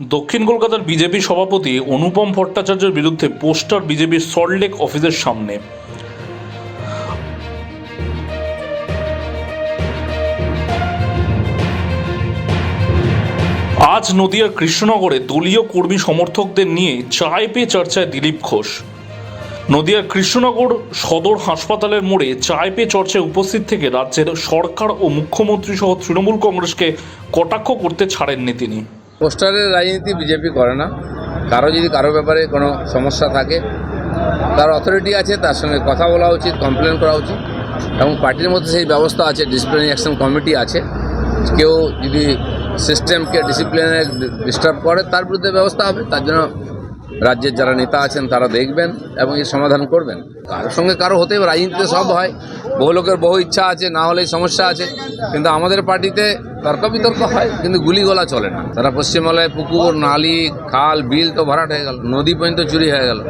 দক্ষিণ কলকাতার বিজেপি সভাপতি অনুপম ভট্টাচার্যের বিরুদ্ধে পোস্টার বিজেপির সল্টলেক অফিসের সামনে। আজ নদিয়ার কৃষ্ণনগরে দলীয় কর্মী সমর্থকদের নিয়ে চায় পে চর্চায় দিলীপ ঘোষ। নদিয়ার কৃষ্ণনগর সদর হাসপাতালের মোড়ে চায় পে চর্চায় উপস্থিত থেকে রাজ্যের সরকার ও মুখ্যমন্ত্রী সহ তৃণমূল কংগ্রেসকে কটাক্ষ করতে ছাড়েননি তিনি। পোস্টারের রাজনীতি বিজেপি করে না। কারও যদি কারও ব্যাপারে কোনো সমস্যা থাকে, তার অথরিটি আছে, তার সঙ্গে কথা বলা উচিত কমপ্লেন করা উচিত, এবং পার্টির মধ্যে সেই ব্যবস্থা আছে ডিসিপ্লিনারি অ্যাকশন কমিটি আছে। কেউ যদি সিস্টেমকে ডিসিপ্লিনে ডিস্টার্ব করে, তার বিরুদ্ধে ব্যবস্থা হবে, তার জন্য রাজ্যের যারা নেতা আছেন তারা দেখবেন এবং এর সমাধান করবেন। কারোর সঙ্গে কারও হতে রাজনীতিতে সব হয়। বহু লোকের বহু ইচ্ছা আছে, না হলেই সমস্যা আছে। কিন্তু আমাদের পার্টিতে তর্ক বিতর্ক হয়, কিন্তু গুলিগোলা চলে না। তারা পশ্চিমবাংলায় পুকুর, নালি, খাল, বিল তো ভরাট হয়ে গেল, নদী পর্যন্ত চুরি হয়ে গেল।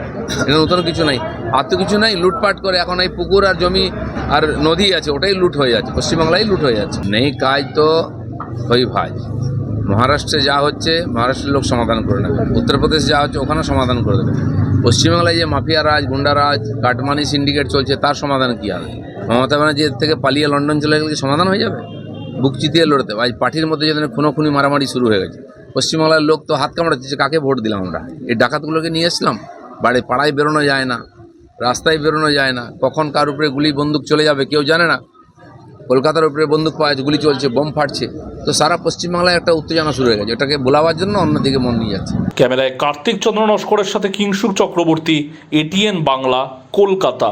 নতুন কিছু নাই। আর তো কিছু নাই, লুটপাট করে এখন এই পুকুর আর জমি আর নদী আছে, ওটাই লুট হয়ে যাচ্ছে, পশ্চিমবাংলায় লুট হয়ে যাচ্ছে। নেই কাজ তো হই ভাই মহারাষ্ট্রে যা হচ্ছে, মহারাষ্ট্রের লোক সমাধান করে নেবে। উত্তরপ্রদেশ যা হচ্ছে ওখানে সমাধান করে দেবে। পশ্চিমবাংলায় যে মাফিয়া রাজ, গুন্ডা রাজ, কাটমানি সিন্ডিকেট চলছে, তার সমাধান কী হবে মমতা ব্যানার্জি এর থেকে পালিয়ে লন্ডন চলে গেলে সমাধান হয়ে যাবে? বুক চিতিয়ে লড়তে। আজ পার্টির মধ্যে যেন খুনো খুনি মারামারি শুরু হয়ে গেছে, পশ্চিমবাংলার লোক তো হাত কামড়াচ্ছে কাকে ভোট দিলাম আমরা? এই ডাকাতগুলোকে নিয়ে এসলাম বাড়ি পাড়ায় বেরোনো যায় না, রাস্তায় বেরোনো যায় না, কখন কার উপরে গুলি, বন্দুক চলে যাবে কেউ জানে না। কলকাতার উপরে বন্দুক পাওয়া গুলি চলছে, বোম ফাটছে, তো সারা পশ্চিমবাংলায় একটা উত্তেজনা শুরু হয়ে গেছে। এটাকে বোলাবার জন্য অন্যদিকে মন নিয়ে যাচ্ছে। ক্যামেরায় কার্তিক চন্দ্র নস্করের সাথে কিংশুক চক্রবর্তী এটিএন বাংলা, কলকাতা।